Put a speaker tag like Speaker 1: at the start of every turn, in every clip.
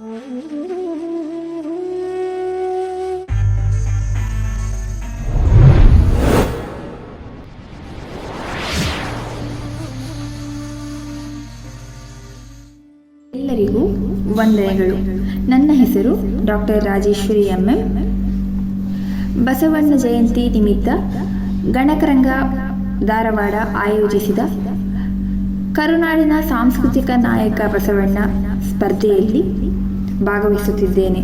Speaker 1: ಎಲ್ಲರಿಗೂ ವಂದನೆಗಳು. ನನ್ನ ಹೆಸರು doctor Rajeshwari M M. Basavanna Jayanti ನಿಮಿತ್ತ ಗಣಕರಂಗ ಧಾರವಾಡ ಆಯೋಜಿಸಿದ ಕರುನಾಡಿನ ಸಾಂಸ್ಕೃತಿಕ ನಾಯಕ ಬಸವಣ್ಣ ಸ್ಪರ್ಧೆಯಲ್ಲಿ ಭಾಗವಹಿಸುತ್ತಿದ್ದೇನೆ.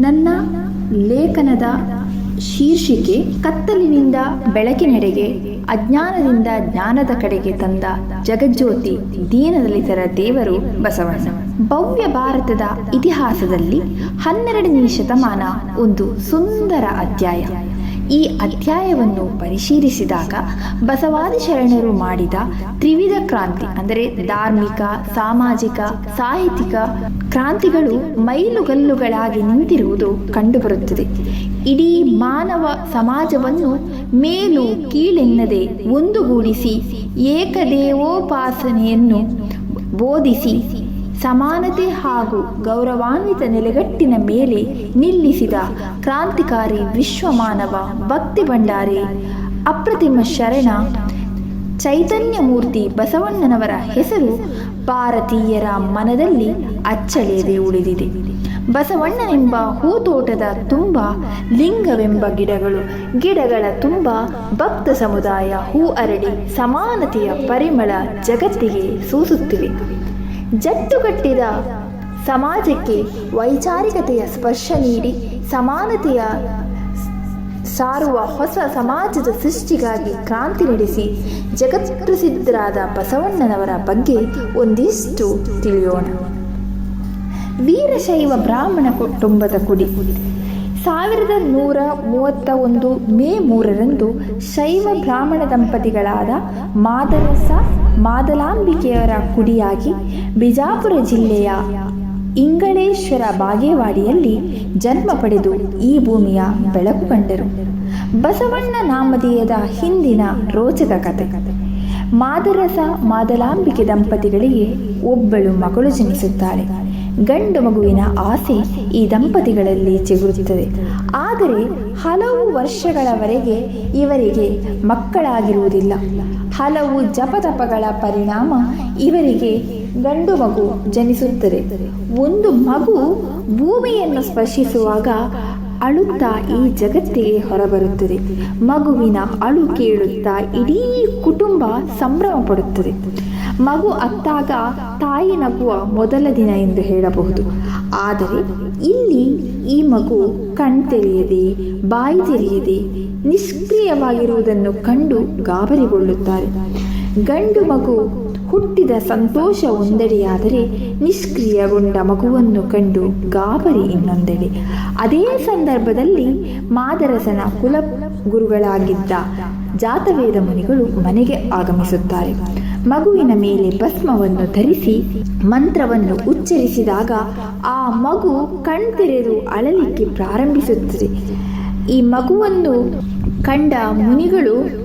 Speaker 1: ನನ್ನ ಲೇಖನದ ಶೀರ್ಷಿಕೆ ಕತ್ತಲಿನಿಂದ ಬೆಳಕಿನೆಡೆಗೆ, ಅಜ್ಞಾನದಿಂದ ಜ್ಞಾನದ ಕಡೆಗೆ ತಂದ ಜಗಜ್ಯೋತಿ ದೀನದಲಿತರ ದೇವರು ಬಸವಣ್ಣ. ಭವ್ಯ ಭಾರತದ ಇತಿಹಾಸದಲ್ಲಿ ಹನ್ನೆರಡನೇ ಶತಮಾನ ಒಂದು ಸುಂದರ ಅಧ್ಯಾಯ. ಈ ಅಧ್ಯಾಯವನ್ನು ಪರಿಶೀಲಿಸಿದಾಗ ಬಸವಾದಿ ಶರಣರು ಮಾಡಿದ ತ್ರಿವಿಧ ಕ್ರಾಂತಿ, ಅಂದರೆ ಧಾರ್ಮಿಕ, ಸಾಮಾಜಿಕ, ಸಾಹಿತ್ಯಿಕ ಕ್ರಾಂತಿಗಳು ಮೈಲುಗಲ್ಲುಗಳಾಗಿ ನಿಂತಿರುವುದು ಕಂಡುಬರುತ್ತದೆ. ಇಡೀ ಮಾನವ ಸಮಾಜವನ್ನು ಮೇಲು ಕೀಳೆನ್ನದೆ ಒಂದುಗೂಡಿಸಿ ಏಕದೇವೋಪಾಸನೆಯನ್ನು ಬೋಧಿಸಿ ಸಮಾನತೆ ಹಾಗೂ ಗೌರವಾನ್ವಿತ ನೆಲೆಗಟ್ಟಿನ ಮೇಲೆ ನಿಲ್ಲಿಸಿದ ಕ್ರಾಂತಿಕಾರಿ ವಿಶ್ವಮಾನವ ಭಕ್ತಿ ಭಂಡಾರಿ ಅಪ್ರತಿಮ ಶರಣ ಚೈತನ್ಯ ಮೂರ್ತಿ ಬಸವಣ್ಣನವರ ಹೆಸರು ಭಾರತೀಯರ ಮನದಲ್ಲಿ ಅಚ್ಚಳಿಯದೆ ಉಳಿದಿದೆ. ಬಸವಣ್ಣನೆಂಬ ಹೂತೋಟದ ತುಂಬ ಲಿಂಗವೆಂಬ ಗಿಡಗಳು, ಗಿಡಗಳ ತುಂಬ ಭಕ್ತ ಸಮುದಾಯ ಹೂ ಅರಳಿ ಸಮಾನತೆಯ ಪರಿಮಳ ಜಗತ್ತಿಗೆ ಸೂಸುತ್ತಿವೆ. ಜಟ್ಟುಗಟ್ಟಿದ ಸಮಾಜಕ್ಕೆ ವೈಚಾರಿಕತೆಯ ಸ್ಪರ್ಶ ನೀಡಿ ಸಮಾನತೆಯ ಸಾರುವ ಹೊಸ ಸಮಾಜದ ಸೃಷ್ಟಿಗಾಗಿ ಕ್ರಾಂತಿ ನಡೆಸಿ ಜಗತ್ಪ್ರಸಿದ್ಧರಾದ ಬಸವಣ್ಣನವರ ಬಗ್ಗೆ ಒಂದಿಷ್ಟು ತಿಳಿಯೋಣ. ವೀರಶೈವ ಬ್ರಾಹ್ಮಣ ಕುಟುಂಬದ ಕುಡಿ. ಸಾವಿರದ ನೂರ ಮೂವತ್ತ ಒಂದು ಮೇ ಮೂರರಂದು ಶೈವ ಬ್ರಾಹ್ಮಣ ದಂಪತಿಗಳಾದ ಮಾದರಸ ಮಾದಲಾಂಬಿಕೆಯವರ ಕುಡಿಯಾಗಿ ಬಿಜಾಪುರ ಜಿಲ್ಲೆಯ ಇಂಗಳೇಶ್ವರ ಬಾಗೇವಾಡಿಯಲ್ಲಿ ಜನ್ಮ ಪಡೆದು ಈ ಭೂಮಿಯ ಬೆಳಕು ಕಂಡರು. ಬಸವಣ್ಣ ನಾಮಧೇಯದ ಹಿಂದಿನ ರೋಚಕ ಕಥೆ ಮಾದರಸ ಮಾದಲಾಂಬಿಕೆ ದಂಪತಿಗಳಿಗೆ ಒಬ್ಬಳು ಮಗಳು ಜನಿಸುತ್ತಾಳೆ ಗಂಡು ಮಗುವಿನ ಆಸೆ ಈ ದಂಪತಿಗಳಲ್ಲಿ ಚಿಗುರುತ್ತದೆ. ಆದರೆ ಹಲವು ವರ್ಷಗಳವರೆಗೆ ಇವರಿಗೆ ಮಕ್ಕಳಾಗಿರುವುದಿಲ್ಲ. ಹಲವು ಜಪತಪಗಳ ಪರಿಣಾಮ ಇವರಿಗೆ ಗಂಡು ಮಗು ಜನಿಸುತ್ತದೆ. ಒಂದು ಮಗು ಭೂಮಿಯನ್ನು ಸ್ಪರ್ಶಿಸುವಾಗ ಅಳುತ್ತಾ ಈ ಜಗತ್ತಿಗೆ ಹೊರಬರುತ್ತದೆ. ಮಗುವಿನ ಅಳು ಕೇಳುತ್ತಾ ಇಡೀ ಕುಟುಂಬ ಸಂಭ್ರಮ ಪಡುತ್ತದೆ ಮಗು ಅತ್ತಾಗ ತಾಯಿ ನಗುವ ಮೊದಲ ದಿನ ಎಂದು ಹೇಳಬಹುದು. ಆದರೆ ಇಲ್ಲಿ ಈ ಮಗು ಕಣ್ತೆರೆಯದೆ, ಬಾಯಿ ತೆರೆಯದೆ ನಿಷ್ಕ್ರಿಯವಾಗಿರುವುದನ್ನು ಕಂಡು ಗಾಬರಿಗೊಳ್ಳುತ್ತಾರೆ. ಗಂಡು ಮಗು ಹುಟ್ಟಿದ ಸಂತೋಷ ಒಂದೆಡೆಯಾದರೆ ನಿಷ್ಕ್ರಿಯಗೊಂಡ ಮಗುವನ್ನು ಕಂಡು ಗಾಬರಿ ಇನ್ನೊಂದೆಡೆ. ಅದೇ ಸಂದರ್ಭದಲ್ಲಿ ಮಾದರಸನ ಕುಲ ಗುರುಗಳಾಗಿದ್ದ ಜಾತವೇದ ಮುನಿಗಳು ಮನೆಗೆ ಆಗಮಿಸುತ್ತಾರೆ. ಮಗುವಿನ ಮೇಲೆ ಭಸ್ಮವನ್ನು ಧರಿಸಿ ಮಂತ್ರವನ್ನು ಉಚ್ಚರಿಸಿದಾಗ ಆ ಮಗು ಕಣ್ತೆರೆದು ಅಳಲಿಕ್ಕೆ ಪ್ರಾರಂಭಿಸುತ್ತದೆ. ಈ ಮಗುವನ್ನು ಕಂಡ ಮುನಿಗಳು,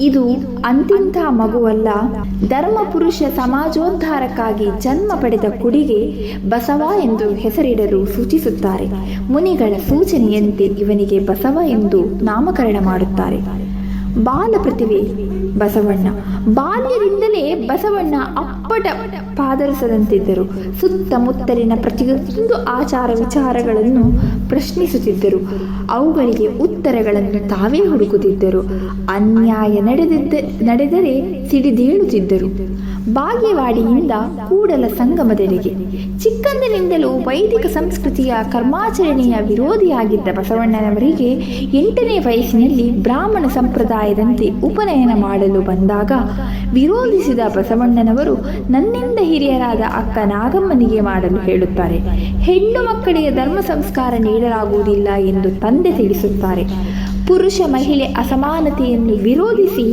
Speaker 1: ಇದು ಅಂತಿಂಥ ಮಗುವಲ್ಲ. ಧರ್ಮಪುರುಷ ಸಮಾಜೋದ್ಧಾರಕ್ಕಾಗಿ ಜನ್ಮ ಪಡೆದ ಕುಡಿಗೆ ಬಸವ ಎಂದು ಹೆಸರಿಡಲು ಸೂಚಿಸುತ್ತಾರೆ. ಮುನಿಗಳ ಸೂಚನೆಯಂತೆ ಇವನಿಗೆ ಬಸವ ಎಂದು ನಾಮಕರಣ ಮಾಡುತ್ತಾರೆ. ಬಾಲ ಪ್ರತಿಭೆ ಬಸವಣ್ಣ. ಬಾಲ್ಯದಿಂದಲೇ ಬಸವಣ್ಣ ಅಪ್ಪಟ ಪಾದರಸದಂತಿದ್ದರು. ಸುತ್ತಮುತ್ತಲಿನ ಪ್ರತಿಯೊಂದು ಆಚಾರ ವಿಚಾರಗಳನ್ನು ಪ್ರಶ್ನಿಸುತ್ತಿದ್ದರು. ಅವುಗಳಿಗೆ ಉತ್ತರಗಳನ್ನು ತಾವೇ ಹುಡುಕುತ್ತಿದ್ದರು. ಅನ್ಯಾಯ ನಡೆದಿದ್ದ, ನಡೆದರೆ ಸಿಡಿದೇಳುತ್ತಿದ್ದರು. ಬಾಗೇವಾಡಿಯಿಂದ ಕೂಡಲ ಸಂಗಮದೆಡೆಗೆ. ಚಿಕ್ಕಂದಿನಿಂದಲೂ ವೈದಿಕ ಸಂಸ್ಕೃತಿಯ ಕರ್ಮಾಚರಣೆಯ ವಿರೋಧಿಯಾಗಿದ್ದ ಬಸವಣ್ಣನವರಿಗೆ ಎಂಟನೇ ವಯಸ್ಸಿನಲ್ಲಿ ಬ್ರಾಹ್ಮಣ ಸಂಪ್ರದಾಯದಂತೆ ಉಪನಯನ ಮಾಡಲು ಬಂದಾಗ ವಿರೋಧಿಸಿದ ಬಸವಣ್ಣನವರು ನನ್ನಿಂದ ಹಿರಿಯರಾದ ಅಕ್ಕ ನಾಗಮ್ಮನಿಗೆ ಮಾಡಲು ಹೇಳುತ್ತಾರೆ. ಹೆಣ್ಣು ಮಕ್ಕಳಿಗೆ ಧರ್ಮ ಸಂಸ್ಕಾರ ನೀಡಲಾಗುವುದಿಲ್ಲ ಎಂದು ತಂದೆ ತಿಳಿಸುತ್ತಾರೆ. ಪುರುಷ ಮಹಿಳೆ ಅಸಮಾನತೆಯನ್ನು ವಿರೋಧಿಸಿ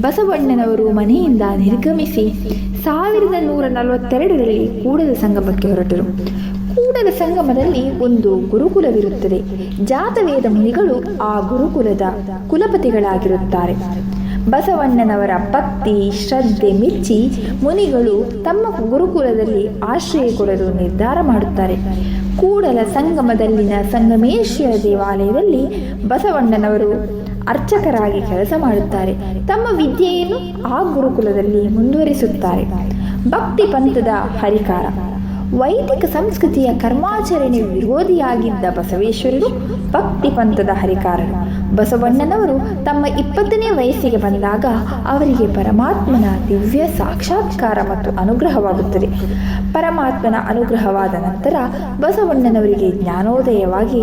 Speaker 1: ಬಸವಣ್ಣನವರು ಮನೆಯಿಂದ ನಿರ್ಗಮಿಸಿ ಸಾವಿರದ ನೂರ ನಲವತ್ತೆರಡರಲ್ಲಿ ಕೂಡಲ ಸಂಗಮಕ್ಕೆ ಹೊರಟರು. ಕೂಡಲ ಸಂಗಮದಲ್ಲಿ ಒಂದು ಗುರುಕುಲವಿರುತ್ತದೆ. ಜಾತವೇದ ಮುನಿಗಳು ಆ ಗುರುಕುಲದ ಕುಲಪತಿಗಳಾಗಿರುತ್ತಾರೆ. ಬಸವಣ್ಣನವರ ಭಕ್ತಿ ಶ್ರದ್ಧೆ ಮೆಚ್ಚಿ ಮುನಿಗಳು ತಮ್ಮ ಗುರುಕುಲದಲ್ಲಿ ಆಶ್ರಯ ಕೊಡಲು ನಿರ್ಧಾರ ಮಾಡುತ್ತಾರೆ. ಕೂಡಲ ಸಂಗಮದಲ್ಲಿನ ಸಂಗಮೇಶ್ವರ ದೇವಾಲಯದಲ್ಲಿ ಬಸವಣ್ಣನವರು ಅರ್ಚಕರಾಗಿ ಕೆಲಸ ಮಾಡುತ್ತಾರೆ. ತಮ್ಮ ವಿದ್ಯೆಯನ್ನು ಆ ಗುರುಕುಲದಲ್ಲಿ ಮುಂದುವರಿಸುತ್ತಾರೆ. ಭಕ್ತಿ ಪಂಥದ ಹರಿಕಾರ. ವೈದಿಕ ಸಂಸ್ಕೃತಿಯ ಕರ್ಮಾಚರಣೆ ವಿರೋಧಿಯಾಗಿದ್ದ ಬಸವೇಶ್ವರರು ಭಕ್ತಿ ಪಂಥದ ಹರಿಕಾರರು. ಬಸವಣ್ಣನವರು ತಮ್ಮ ಇಪ್ಪತ್ತನೇ ವಯಸ್ಸಿಗೆ ಬಂದಾಗ ಅವರಿಗೆ ಪರಮಾತ್ಮನ ದಿವ್ಯ ಸಾಕ್ಷಾತ್ಕಾರ ಮತ್ತು ಅನುಗ್ರಹವಾಗುತ್ತದೆ. ಪರಮಾತ್ಮನ ಅನುಗ್ರಹವಾದ ನಂತರ ಬಸವಣ್ಣನವರಿಗೆ ಜ್ಞಾನೋದಯವಾಗಿ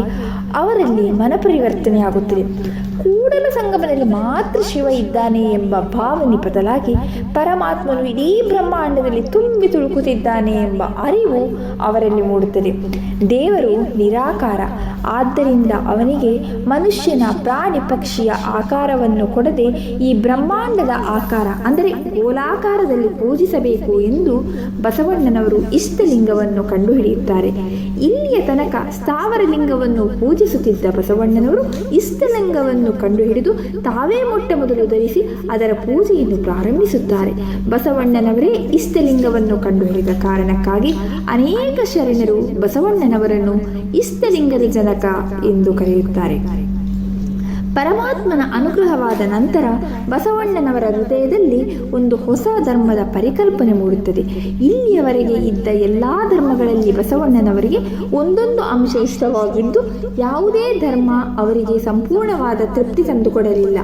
Speaker 1: ಅವರಲ್ಲಿ ಮನಪರಿವರ್ತನೆಯಾಗುತ್ತದೆ. ಕೂಡಲ ಸಂಗಮದಲ್ಲಿ ಮಾತ್ರ ಶಿವ ಇದ್ದಾನೆ ಎಂಬ ಭಾವನೆ ಬದಲಾಗಿ ಪರಮಾತ್ಮನು ಇಡೀ ಬ್ರಹ್ಮಾಂಡದಲ್ಲಿ ತುಂಬಿ ತುಳುಕುತ್ತಿದ್ದಾನೆ ಎಂಬ ಅರಿವು ಅವರಲ್ಲಿ ಮೂಡುತ್ತದೆ. ದೇವರು ನಿರಾಕಾರ, ಆದ್ದರಿಂದ ಅವನಿಗೆ ಮನುಷ್ಯನ ಪ್ರಾಣಿ ಪಕ್ಷಿಯ ಆಕಾರವನ್ನು ಕೊಡದೆ ಈ ಬ್ರಹ್ಮಾಂಡದ ಆಕಾರ, ಅಂದರೆ ಗೋಲಾಕಾರದಲ್ಲಿ ಪೂಜಿಸಬೇಕು ಎಂದು ಬಸವಣ್ಣನವರು ಇಷ್ಟಲಿಂಗವನ್ನು ಕಂಡುಹಿಡಿಯುತ್ತಾರೆ. ಇಲ್ಲಿಯ ತನಕ ಸ್ಥಾವರ ಲಿಂಗವನ್ನು ಪೂಜಿಸುತ್ತಿದ್ದ ಬಸವಣ್ಣನವರು ಇಷ್ಟಲಿಂಗವನ್ನು ಕಂಡುಹಿಡಿದು ತಾವೇ ಮೊಟ್ಟ ಮೊದಲು ಧರಿಸಿ ಅದರ ಪೂಜೆಯನ್ನು ಪ್ರಾರಂಭಿಸುತ್ತಾರೆ. ಬಸವಣ್ಣನವರೇ ಇಷ್ಟಲಿಂಗವನ್ನು ಕಂಡುಹಿಡಿದ ಕಾರಣಕ್ಕಾಗಿ ಅನೇಕ ಶರಣರು ಬಸವಣ್ಣನವರನ್ನು ಇಷ್ಟಲಿಂಗದ ಜನಕ ಎಂದು ಕರೆಯುತ್ತಾರೆ. ಪರಮಾತ್ಮನ ಅನುಗ್ರಹವಾದ ನಂತರ ಬಸವಣ್ಣನವರ ಹೃದಯದಲ್ಲಿ ಒಂದು ಹೊಸ ಧರ್ಮದ ಪರಿಕಲ್ಪನೆ ಮೂಡುತ್ತದೆ. ಇಲ್ಲಿಯವರೆಗೆ ಇದ್ದ ಎಲ್ಲ ಧರ್ಮಗಳಲ್ಲಿ ಬಸವಣ್ಣನವರಿಗೆ ಒಂದೊಂದು ಅಂಶ ಇಷ್ಟವಾಗಿದ್ದು, ಯಾವುದೇ ಧರ್ಮ ಅವರಿಗೆ ಸಂಪೂರ್ಣವಾದ ತೃಪ್ತಿ ತಂದುಕೊಡಲಿಲ್ಲ.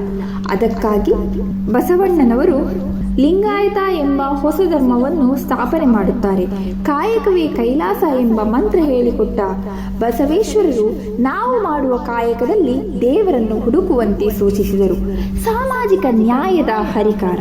Speaker 1: ಅದಕ್ಕಾಗಿ ಬಸವಣ್ಣನವರು ಲಿಂಗಾಯತ ಎಂಬ ಹೊಸ ಧರ್ಮವನ್ನು ಸ್ಥಾಪನೆ ಮಾಡುತ್ತಾರೆ. ಕಾಯಕವೇ ಕೈಲಾಸ ಎಂಬ ಮಂತ್ರ ಹೇಳಿಕೊಟ್ಟ ಬಸವೇಶ್ವರರು, ನಾವು ಮಾಡುವ ಕಾಯಕದಲ್ಲಿ ದೇವರನ್ನು ಹುಡುಕುವಂತೆ ಸೂಚಿಸಿದರು. ಸಾಮಾಜಿಕ ನ್ಯಾಯದ ಹರಿಕಾರ.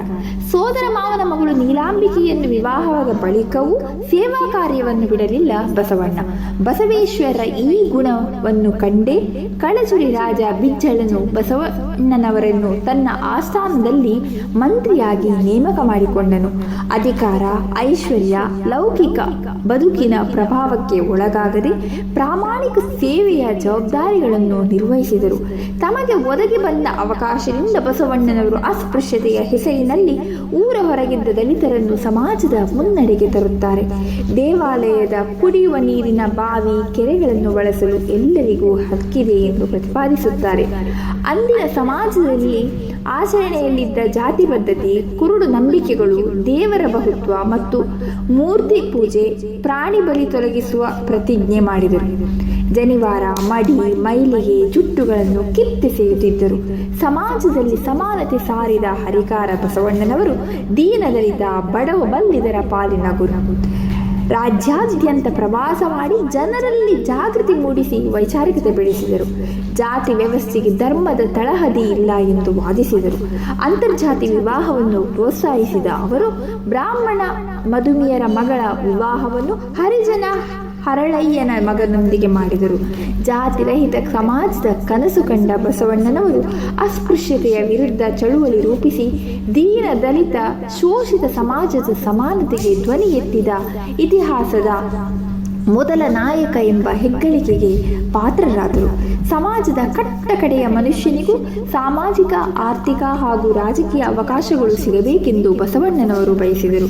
Speaker 1: ಸೋದರ ಮಾವನ ಮಗಳು ನೀಲಾಂಬಿಕೆಯನ್ನು ವಿವಾಹವಾದ ಬಳಿಕವೂ ಸೇವಾ ಕಾರ್ಯವನ್ನು ಬಿಡಲಿಲ್ಲ ಬಸವಣ್ಣ. ಬಸವೇಶ್ವರ ಈ ಗುಣವನ್ನು ಕಂಡೇ ಕಳಚುರಿ ರಾಜ ಬಿಜ್ಜಳನು ಬಸವಣ್ಣನವರನ್ನು ತನ್ನ ಆಸ್ಥಾನದಲ್ಲಿ ಮಂತ್ರಿಯಾಗಿ ನೇಮಕ ಮಾಡಿಕೊಂಡನು. ಅಧಿಕಾರ, ಐಶ್ವರ್ಯ, ಲೌಕಿಕ ಬದುಕಿನ ಪ್ರಭಾವಕ್ಕೆ ಒಳಗಾಗದೆ ಪ್ರಾಮಾಣಿಕ ಸೇವೆಯ ಜವಾಬ್ದಾರಿಗಳನ್ನು ನಿರ್ವಹಿಸಿದರು. ತಮಗೆ ಒದಗಿ ಬಂದ ಅವಕಾಶದಿಂದ ಬಸವಣ್ಣನವರು ಅಸ್ಪೃಶ್ಯತೆಯ ಹೆಸರಿನಲ್ಲಿ ಊರ ಹೊರಗಿದ್ದ ದಲಿತರನ್ನು ಸಮಾಜದ ಮುನ್ನಡೆಗೆ ತರುತ್ತಾರೆ. ದೇವಾಲಯದ ಕುಡಿಯುವ ನೀರಿನ ಬಾವಿ ಕೆರೆಗಳನ್ನು ಬಳಸಲು ಎಲ್ಲರಿಗೂ ಹಕ್ಕಿದೆ ಎಂದು ಪ್ರತಿಪಾದಿಸುತ್ತಾರೆ. ಅಲ್ಲಿನ ಸಮಾಜದಲ್ಲಿ ಆಚರಣೆಯಲ್ಲಿದ್ದ ಜಾತಿ ಪದ್ಧತಿ, ಕುರುಡು ನಂಬಿಕೆಗಳು, ದೇವರ ಬಹುತ್ವ ಮತ್ತು ಮೂರ್ತಿ ಪೂಜೆ ಪ್ರಾಣಿ ಬಲಿ ತೊಲಗಿಸುವ ಪ್ರತಿಜ್ಞೆ ಮಾಡಿದರು. ಜನಿವಾರ ಮಡಿ, ಮೈಲಿಗೆ ಜುಟ್ಟುಗಳನ್ನು ಕಿತ್ತೆಸೆಯುತ್ತಿದ್ದರು ಸಮಾಜದಲ್ಲಿ ಸಮಾನತೆ ಸಾರಿದ ಹರಿಕಾರ ಬಸವಣ್ಣನವರು ದೀನದಲಿತ ಬಡವ ಬಂದಿದರ ಪಾಲಿನ ಗುರು. ರಾಜ್ಯಾದ್ಯಂತ ಪ್ರವಾಸ ಮಾಡಿ ಜನರಲ್ಲಿ ಜಾಗೃತಿ ಮೂಡಿಸಿ ವೈಚಾರಿಕತೆ ಬೆಳೆಸಿದರು. ಜಾತಿ ವ್ಯವಸ್ಥೆಗೆ ಧರ್ಮದ ತಳಹದಿ ಇಲ್ಲ ಎಂದು ವಾದಿಸಿದರು. ಅಂತರ್ಜಾತಿ ವಿವಾಹವನ್ನು ಪ್ರೋತ್ಸಾಹಿಸಿದ ಅವರು, ಬ್ರಾಹ್ಮಣ ಮಧುಮಿಯರ ಮಗಳ ವಿವಾಹವನ್ನು ಹರಿಜನ ಹರಳಯ್ಯನ ಮಗನೊಂದಿಗೆ ಮಾಡಿದರು. ಜಾತಿರಹಿತ ಸಮಾಜದ ಕನಸು ಕಂಡ ಬಸವಣ್ಣನವರು ಅಸ್ಪೃಶ್ಯತೆಯ ವಿರುದ್ಧ ಚಳುವಳಿ ರೂಪಿಸಿ ದೀನ ದಲಿತ ಶೋಷಿತ ಸಮಾಜದ ಸಮಾನತೆಗೆ ಧ್ವನಿ ಎತ್ತಿದ ಇತಿಹಾಸದ ಮೊದಲ ನಾಯಕ ಎಂಬ ಹೆಗ್ಗಳಿಕೆಗೆ ಪಾತ್ರರಾದರು. ಸಮಾಜದ ಕಟ್ಟ ಕಡೆಯ ಮನುಷ್ಯನಿಗೂ ಸಾಮಾಜಿಕ, ಆರ್ಥಿಕ ಹಾಗೂ ರಾಜಕೀಯ ಅವಕಾಶಗಳು ಸಿಗಬೇಕೆಂದು ಬಸವಣ್ಣನವರು ಬಯಸಿದರು.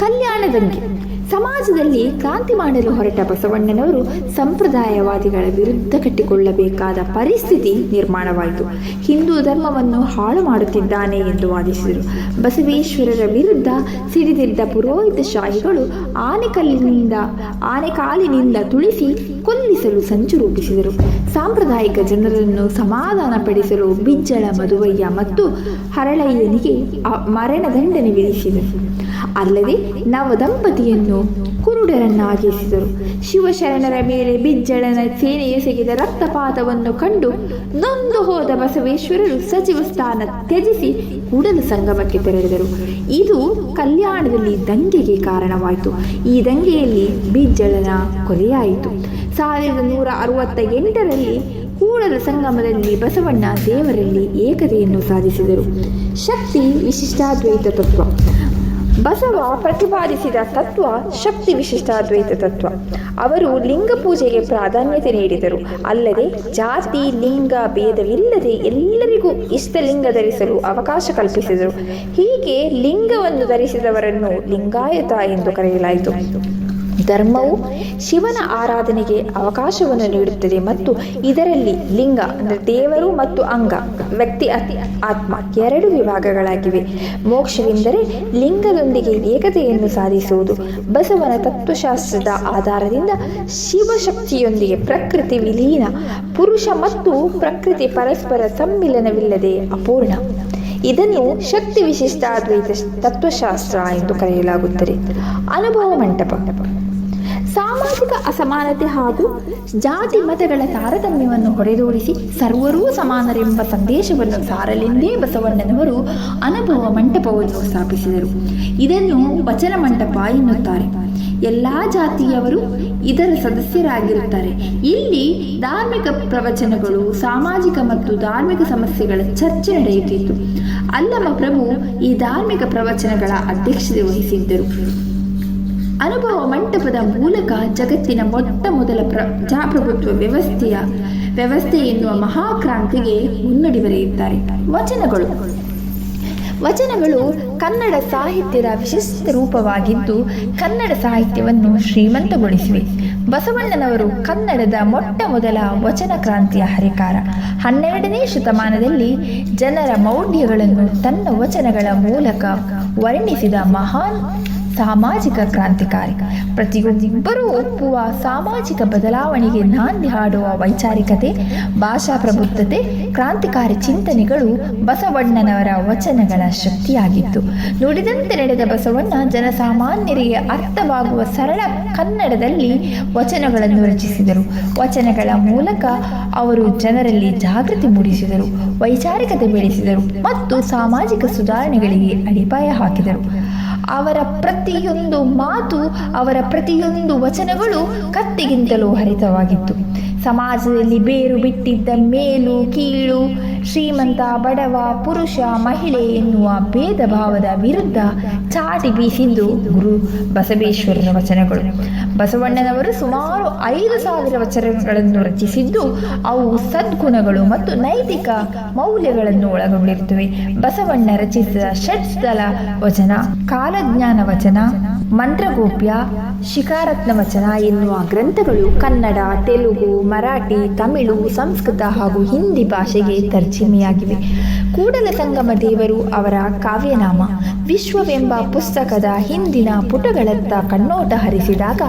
Speaker 1: ಕಲ್ಯಾಣದಂಗೆ ಸಮಾಜದಲ್ಲಿ ಕ್ರಾಂತಿ ಮಾಡಲು ಹೊರಟ ಬಸವಣ್ಣನವರು ಸಂಪ್ರದಾಯವಾದಿಗಳ ವಿರುದ್ಧ ಕಟ್ಟಿಕೊಳ್ಳಬೇಕಾದ ಪರಿಸ್ಥಿತಿ ನಿರ್ಮಾಣವಾಯಿತು. ಹಿಂದೂ ಧರ್ಮವನ್ನು ಹಾಳು ಮಾಡುತ್ತಿದ್ದಾನೆ ಎಂದು ವಾದಿಸಿದರು. ಬಸವೇಶ್ವರರ ವಿರುದ್ಧ ಸಿಡಿದಿದ್ದ ಪುರೋಹಿತ ಶಾಹಿಗಳು ಆನೆಕಲ್ಲಿನಿಂದ ಆನೆಕಾಲಿನಿಂದ ತುಳಿಸಿ ಕೊಲ್ಲಿಸಲು ಸಂಚು ರೂಪಿಸಿದರು. ಸಾಂಪ್ರದಾಯಿಕ ಜನರನ್ನು ಸಮಾಧಾನಪಡಿಸಲು ಬಿಜ್ಜಳ ಮದುವಯ್ಯ ಮತ್ತು ಹರಳಯ್ಯನಿಗೆ ಮರಣದಂಡನೆ ವಿಧಿಸಿದರು. ಅಲ್ಲದೆ ನವದಂಪತಿಯನ್ನು ಕುರುಡರನ್ನಾಗಿಸಿದರು. ಶಿವಶರಣರ ಮೇಲೆ ಬಿಜ್ಜಳನ ಸೇನೆ ಎಸಗಿದ ರಕ್ತಪಾತವನ್ನು ಕಂಡು ನೊಂದು ಹೋದ ಬಸವೇಶ್ವರರು ಸಚಿವ ಸ್ಥಾನ ತ್ಯಜಿಸಿ ಕೂಡಲ ಸಂಗಮಕ್ಕೆ ತೆರಳಿದರು. ಇದು ಕಲ್ಯಾಣದಲ್ಲಿ ದಂಗೆಗೆ ಕಾರಣವಾಯಿತು. ಈ ದಂಗೆಯಲ್ಲಿ ಬಿಜ್ಜಳನ ಕೊಲೆಯಾಯಿತು. ಸಾವಿರದ ನೂರ ಅರವತ್ತ ಎಂಟರಲ್ಲಿ ಕೂಡಲ ಸಂಗಮದಲ್ಲಿ ಬಸವಣ್ಣ ದೇವರಲ್ಲಿ ಏಕತೆಯನ್ನು ಸಾಧಿಸಿದರು. ಶಕ್ತಿ ವಿಶಿಷ್ಟಾದ್ವೈತ ತತ್ವ. ಬಸವ ಪ್ರತಿಪಾದಿಸಿದ ತತ್ವ ಶಕ್ತಿ ವಿಶಿಷ್ಟ ಅದ್ವೈತ ತತ್ವ. ಅವರು ಲಿಂಗ ಪೂಜೆಗೆ ಪ್ರಾಧಾನ್ಯತೆ ನೀಡಿದರು. ಅಲ್ಲದೆ ಜಾತಿ, ಲಿಂಗ ಭೇದವಿಲ್ಲದೆ ಎಲ್ಲರಿಗೂ ಇಷ್ಟಲಿಂಗ ಧರಿಸಲು ಅವಕಾಶ ಕಲ್ಪಿಸಿದರು. ಹೀಗೆ ಲಿಂಗವನ್ನು ಧರಿಸಿದವರನ್ನು ಲಿಂಗಾಯತ ಎಂದು ಕರೆಯಲಾಯಿತು. ಧರ್ಮವು ಶಿವನ ಆರಾಧನೆಗೆ ಅವಕಾಶವನ್ನು ನೀಡುತ್ತದೆ ಮತ್ತು ಇದರಲ್ಲಿ ಲಿಂಗ ಅಂದರೆ ದೇವರು ಮತ್ತು ಅಂಗ, ವ್ಯಕ್ತಿ, ಅತಿ, ಆತ್ಮ ಎರಡು ವಿಭಾಗಗಳಾಗಿವೆ. ಮೋಕ್ಷವೆಂದರೆ ಲಿಂಗದೊಂದಿಗೆ ಏಕತೆಯನ್ನು ಸಾಧಿಸುವುದು. ಬಸವನ ತತ್ವಶಾಸ್ತ್ರದ ಆಧಾರದಿಂದ ಶಿವಶಕ್ತಿಯೊಂದಿಗೆ ಪ್ರಕೃತಿ ವಿಲೀನ, ಪುರುಷ ಮತ್ತು ಪ್ರಕೃತಿ ಪರಸ್ಪರ ಸಮ್ಮಿಲನವಿಲ್ಲದೆ ಅಪೂರ್ಣ. ಇದನ್ನು ಶಕ್ತಿ ವಿಶಿಷ್ಟ ಅದ್ವೈತ ತತ್ವಶಾಸ್ತ್ರ ಎಂದು ಕರೆಯಲಾಗುತ್ತದೆ. ಅನುಭವ ಮಂಟಪ. ಸಾಮಾಜಿಕ ಅಸಮಾನತೆ ಹಾಗೂ ಜಾತಿ ಮತಗಳ ತಾರತಮ್ಯವನ್ನು ಹೊಡೆದೋಡಿಸಿ ಸರ್ವರೂ ಸಮಾನರೆಂಬ ಸಂದೇಶವನ್ನು ಸಾರಲೆಂದೇ ಬಸವಣ್ಣನವರು ಅನುಭವ ಮಂಟಪವನ್ನು ಸ್ಥಾಪಿಸಿದರು. ಇದನ್ನು ವಚನ ಮಂಟಪ ಎನ್ನುತ್ತಾರೆ. ಎಲ್ಲ ಜಾತಿಯವರು ಇದರ ಸದಸ್ಯರಾಗಿರುತ್ತಾರೆ. ಇಲ್ಲಿ ಧಾರ್ಮಿಕ ಪ್ರವಚನಗಳು, ಸಾಮಾಜಿಕ ಮತ್ತು ಧಾರ್ಮಿಕ ಸಮಸ್ಯೆಗಳ ಚರ್ಚೆ ನಡೆಯುತ್ತಿತ್ತು. ಅಲ್ಲಮ ಪ್ರಭು ಈ ಧಾರ್ಮಿಕ ಪ್ರವಚನಗಳ ಅಧ್ಯಕ್ಷತೆ ವಹಿಸಿದ್ದರು. ಅನುಭವ ಮಂಟಪದ ಮೂಲಕ ಜಗತ್ತಿನ ಮೊಟ್ಟ ಮೊದಲ ಪ್ರಜಾಪ್ರಭುತ್ವ ವ್ಯವಸ್ಥೆಯ, ವ್ಯವಸ್ಥೆ ಎನ್ನುವ ಮಹಾಕ್ರಾಂತಿಗೆ ಮುನ್ನುಡಿ ಬರೆಯುತ್ತಾರೆ. ವಚನಗಳು. ವಚನಗಳು ಕನ್ನಡ ಸಾಹಿತ್ಯದ ವಿಶಿಷ್ಟ ರೂಪವಾಗಿದ್ದು ಕನ್ನಡ ಸಾಹಿತ್ಯವನ್ನು ಶ್ರೀಮಂತಗೊಳಿಸಿವೆ. ಬಸವಣ್ಣನವರು ಕನ್ನಡದ ಮೊಟ್ಟ ಮೊದಲ ವಚನ ಕ್ರಾಂತಿಯ ಹರಿಕಾರ. ಹನ್ನೆರಡನೇ ಶತಮಾನದಲ್ಲಿ ಜನರ ಮೌಢ್ಯಗಳನ್ನು ತನ್ನ ವಚನಗಳ ಮೂಲಕ ವರ್ಣಿಸಿದ ಮಹಾನ್ ಸಾಮಾಜಿಕ ಕ್ರಾಂತಿಕಾರಿ. ಪ್ರತಿಯೊಬ್ಬರೂ ಒಪ್ಪುವ ಸಾಮಾಜಿಕ ಬದಲಾವಣೆಗೆ ನಾಂದಿ ಹಾಡುವ ವೈಚಾರಿಕತೆ, ಭಾಷಾ ಪ್ರಬುದ್ಧತೆ, ಕ್ರಾಂತಿಕಾರಿ ಚಿಂತನೆಗಳು ಬಸವಣ್ಣನವರ ವಚನಗಳ ಶಕ್ತಿಯಾಗಿತ್ತು ನುಡಿದಂತೆ ನಡೆದ ಬಸವಣ್ಣ ಜನಸಾಮಾನ್ಯರಿಗೆ ಅರ್ಥವಾಗುವ ಸರಳ ಕನ್ನಡದಲ್ಲಿ ವಚನಗಳನ್ನು ರಚಿಸಿದರು. ವಚನಗಳ ಮೂಲಕ ಅವರು ಜನರಲ್ಲಿ ಜಾಗೃತಿ ಮೂಡಿಸಿದರು, ವೈಚಾರಿಕತೆ ಬೆಳೆಸಿದರು ಮತ್ತು ಸಾಮಾಜಿಕ ಸುಧಾರಣೆಗಳಿಗೆ ಅಡಿಪಾಯ ಹಾಕಿದರು. ಅವರ ಪ್ರತಿಯೊಂದು ಮಾತು ಅವರ ಪ್ರತಿಯೊಂದು ವಚನಗಳು ಕತ್ತಿಗಿಂತಲೂ ಹರಿತವಾಗಿತ್ತು. ಸಮಾಜದಲ್ಲಿ ಬೇರು ಬಿಟ್ಟಿದ್ದ ಮೇಲು, ಕೀಳು, ಶ್ರೀಮಂತ, ಬಡವ, ಪುರುಷ, ಮಹಿಳೆ ಎನ್ನುವ ಭೇದ ಭಾವದ ವಿರುದ್ಧ ಚಾಟಿ ಬೀಸಿದ್ದು ಗುರು ಬಸವೇಶ್ವರರ ವಚನಗಳು. ಬಸವಣ್ಣನವರು ಸುಮಾರು ಐದು ಸಾವಿರ ವಚನಗಳನ್ನು ರಚಿಸಿದ್ದು, ಅವು ಸದ್ಗುಣಗಳು ಮತ್ತು ನೈತಿಕ ಮೌಲ್ಯಗಳನ್ನು ಒಳಗೊಂಡಿರುತ್ತವೆ. ಬಸವಣ್ಣ ರಚಿಸಿದ ಷಟ್ಸ್ಥಲ ವಚನ, ಕಾಲಜ್ಞಾನ ವಚನ, ಮಂತ್ರಗೋಪ್ಯ ಶಿಕಾರತ್ನ ವಚನ ಎನ್ನುವ ಗ್ರಂಥಗಳು ಕನ್ನಡ, ತೆಲುಗು ಮರಾಠಿ, ತಮಿಳು, ಸಂಸ್ಕೃತ ಹಾಗೂ ಹಿಂದಿ ಭಾಷೆಗೆ ತರ್ಜಿಮೆಯಾಗಿವೆ. ಕೂಡಲ ಸಂಗಮ ದೇವರು ಅವರ ಕಾವ್ಯನಾಮ. ವಿಶ್ವವೆಂಬ ಪುಸ್ತಕದ ಹಿಂದಿನ ಪುಟಗಳತ್ತ ಕಣ್ಣೋಟ ಹರಿಸಿದಾಗ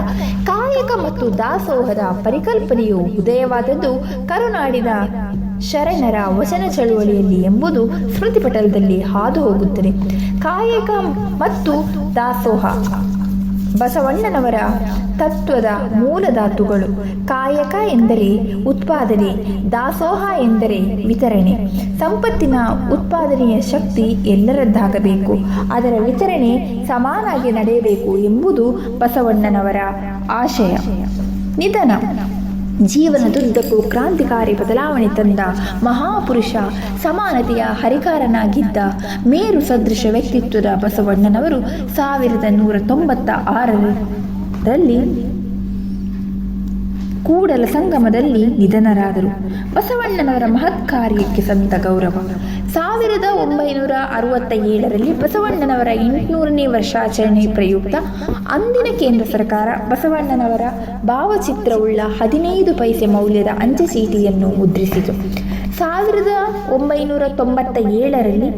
Speaker 1: ಕಾಯಕ ಮತ್ತು ದಾಸೋಹದ ಪರಿಕಲ್ಪನೆಯು ಉದಯವಾದದ್ದು ಕರುನಾಡಿನ ಶರಣರ ವಚನ ಚಳುವಳಿಯಲ್ಲಿ ಎಂಬುದು ಸ್ಮೃತಿಪಟಲದಲ್ಲಿ ಹಾದು ಹೋಗುತ್ತದೆ. ಕಾಯಕ ಮತ್ತು ದಾಸೋಹ. ಬಸವಣ್ಣನವರ ತತ್ವದ ಮೂಲ ಧಾತುಗಳು ಕಾಯಕ ಎಂದರೆ ಉತ್ಪಾದನೆ, ದಾಸೋಹ ಎಂದರೆ ವಿತರಣೆ. ಸಂಪತ್ತಿನ ಉತ್ಪಾದನೆಯ ಶಕ್ತಿ ಎಲ್ಲರದ್ದಾಗಬೇಕು. ಅದರ ವಿತರಣೆ ಸಮಾನಾಗಿ ನಡೆಯಬೇಕು ಎಂಬುದು ಬಸವಣ್ಣನವರ ಆಶಯ. ನಿಧನ. ಜೀವನದುದ್ದಕ್ಕೂ ಕ್ರಾಂತಿಕಾರಿ ಬದಲಾವಣೆ ತಂದ ಮಹಾಪುರುಷ, ಸಮಾನತೆಯ ಹರಿಕಾರನಾಗಿದ್ದ ಮೇರು ಸದೃಶ ವ್ಯಕ್ತಿತ್ವದ ಬಸವಣ್ಣನವರು ಸಾವಿರದ ನೂರ ತೊಂಬತ್ತ ಆರರಲ್ಲಿ ಕೂಡಲ ಸಂಗಮದಲ್ಲಿ ನಿಧನರಾದರು. ಬಸವಣ್ಣನವರ ಮಹತ್ ಕಾರ್ಯಕ್ಕೆ ಸಂತ ಗೌರವ. ಸಾವಿರದ ಒಂಬೈನೂರ ಅರವತ್ತ ಏಳರಲ್ಲಿ ಬಸವಣ್ಣನವರ ಎಂಟುನೂರನೇ ವರ್ಷಾಚರಣೆ ಪ್ರಯುಕ್ತ ಅಂದಿನ ಕೇಂದ್ರ ಸರ್ಕಾರ ಬಸವಣ್ಣನವರ ಭಾವಚಿತ್ರವುಳ್ಳ ಹದಿನೈದು ಪೈಸೆ ಮೌಲ್ಯದ ಅಂಚೆ ಚೀಟಿಯನ್ನು ಮುದ್ರಿಸಿತು. ಸಾವಿರದ ಒಂಬೈನೂರ ತೊಂಬತ್ತ ಏಳರಲ್ಲಿ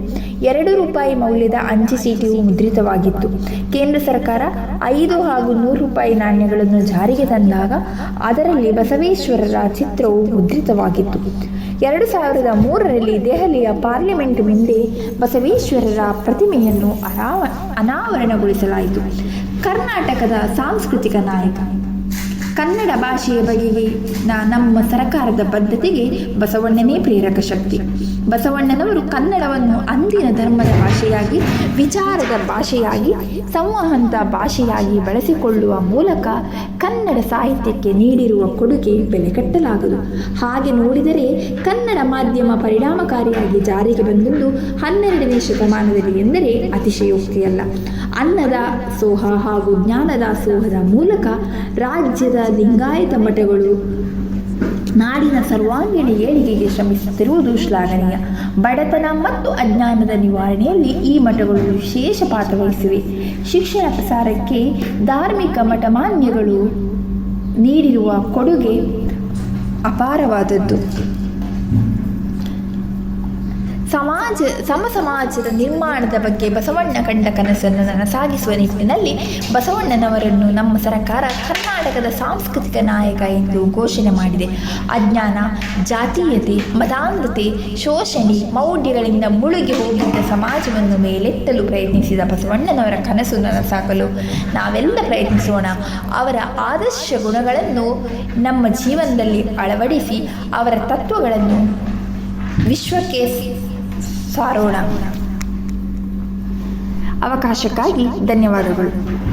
Speaker 1: ಎರಡು ರೂಪಾಯಿ ಮೌಲ್ಯದ ಅಂಚೆ ಚೀಟಿಯು ಮುದ್ರಿತವಾಗಿತ್ತು. ಕೇಂದ್ರ ಸರ್ಕಾರ ಐದು ಹಾಗೂ ನೂರು ರೂಪಾಯಿ ನಾಣ್ಯಗಳನ್ನು ಜಾರಿಗೆ ತಂದಾಗ ಅದರಲ್ಲಿ ಬಸವೇಶ್ವರರ ಚಿತ್ರವು ಮುದ್ರಿತವಾಗಿತ್ತು. ಎರಡು ಸಾವಿರದ ಮೂರರಲ್ಲಿ ದೆಹಲಿಯ ಪಾರ್ಲಿಮೆಂಟ್ ಮುಂದೆ ಬಸವೇಶ್ವರರ ಪ್ರತಿಮೆಯನ್ನು ಅನಾವ, ಅನಾವರಣಗೊಳಿಸಲಾಯಿತು. ಕರ್ನಾಟಕದ ಸಾಂಸ್ಕೃತಿಕ ನಾಯಕ ಕನ್ನಡ ಭಾಷೆಯ ಬಗೆಗೆ ನಮ್ಮ ಸರಕಾರದ ಬದ್ಧತೆಗೆ ಬಸವಣ್ಣನೇ ಪ್ರೇರಕ ಶಕ್ತಿ. ಬಸವಣ್ಣನವರು ಕನ್ನಡವನ್ನು ಅಂದಿನ ಧರ್ಮದ ಭಾಷೆಯಾಗಿ, ವಿಚಾರದ ಭಾಷೆಯಾಗಿ, ಸಂವಹನದ ಭಾಷೆಯಾಗಿ ಬಳಸಿಕೊಳ್ಳುವ ಮೂಲಕ ಕನ್ನಡ ಸಾಹಿತ್ಯಕ್ಕೆ ನೀಡಿರುವ ಕೊಡುಗೆ ಬೆಲೆ ಕಟ್ಟಲಾಗದು. ಹಾಗೆ ನೋಡಿದರೆ ಕನ್ನಡ ಮಾಧ್ಯಮ ಪರಿಣಾಮಕಾರಿಯಾಗಿ ಜಾರಿಗೆ ಬಂದದ್ದು ಹನ್ನೆರಡನೇ ಶತಮಾನದಲ್ಲಿ ಎಂದರೆ ಅತಿಶಯೋಕ್ತಿಯಲ್ಲ. ಅನ್ನದ ಸೋಹ ಹಾಗೂ ಜ್ಞಾನದಾಸೋಹದ ಮೂಲಕ ರಾಜ್ಯದ ಲಿಂಗಾಯತ ಮಠಗಳು ನಾಡಿನ ಸರ್ವಾಂಗೀಣ ಏಳಿಗೆಗೆ ಶ್ರಮಿಸುತ್ತಿರುವುದು ಶ್ಲಾಘನೀಯ. ಬಡತನ ಮತ್ತು ಅಜ್ಞಾನದ ನಿವಾರಣೆಯಲ್ಲಿ ಈ ಮಠಗಳು ವಿಶೇಷ ಪಾತ್ರ ವಹಿಸಿವೆ. ಶಿಕ್ಷಣ ಪ್ರಸಾರಕ್ಕೆ ಧಾರ್ಮಿಕ ಮಠಮಾನ್ಯಗಳು ನೀಡಿರುವ ಕೊಡುಗೆ ಅಪಾರವಾದದ್ದು. ಸಮಾಜ, ಸಮ ಸಮಾಜದ ನಿರ್ಮಾಣದ ಬಗ್ಗೆ ಬಸವಣ್ಣ ಕಂಡ ಕನಸನ್ನು ನನಸಾಗಿಸುವ ನಿಟ್ಟಿನಲ್ಲಿ ಬಸವಣ್ಣನವರನ್ನು ನಮ್ಮ ಸರ್ಕಾರ ಕರ್ನಾಟಕದ ಸಾಂಸ್ಕೃತಿಕ ನಾಯಕ ಎಂದು ಘೋಷಣೆ ಮಾಡಿದೆ. ಅಜ್ಞಾನ, ಜಾತೀಯತೆ, ಮತಾಂಧತೆ, ಶೋಷಣೆ, ಮೌಢ್ಯಗಳಿಂದ ಮುಳುಗಿ ಹೋಗಿದ್ದ ಸಮಾಜವನ್ನು ಮೇಲೆತ್ತಲು ಪ್ರಯತ್ನಿಸಿದ ಬಸವಣ್ಣನವರ ಕನಸು ನನಸಾಗಲು ನಾವೆಲ್ಲ ಪ್ರಯತ್ನಿಸೋಣ. ಅವರ ಆದರ್ಶ ಗುಣಗಳನ್ನು ನಮ್ಮ ಜೀವನದಲ್ಲಿ ಅಳವಡಿಸಿ ಅವರ ತತ್ವಗಳನ್ನು ವಿಶ್ವಕ್ಕೆ ಸಾರೋಣ. ಅವಕಾಶಕ್ಕಾಗಿ ಧನ್ಯವಾದಗಳು.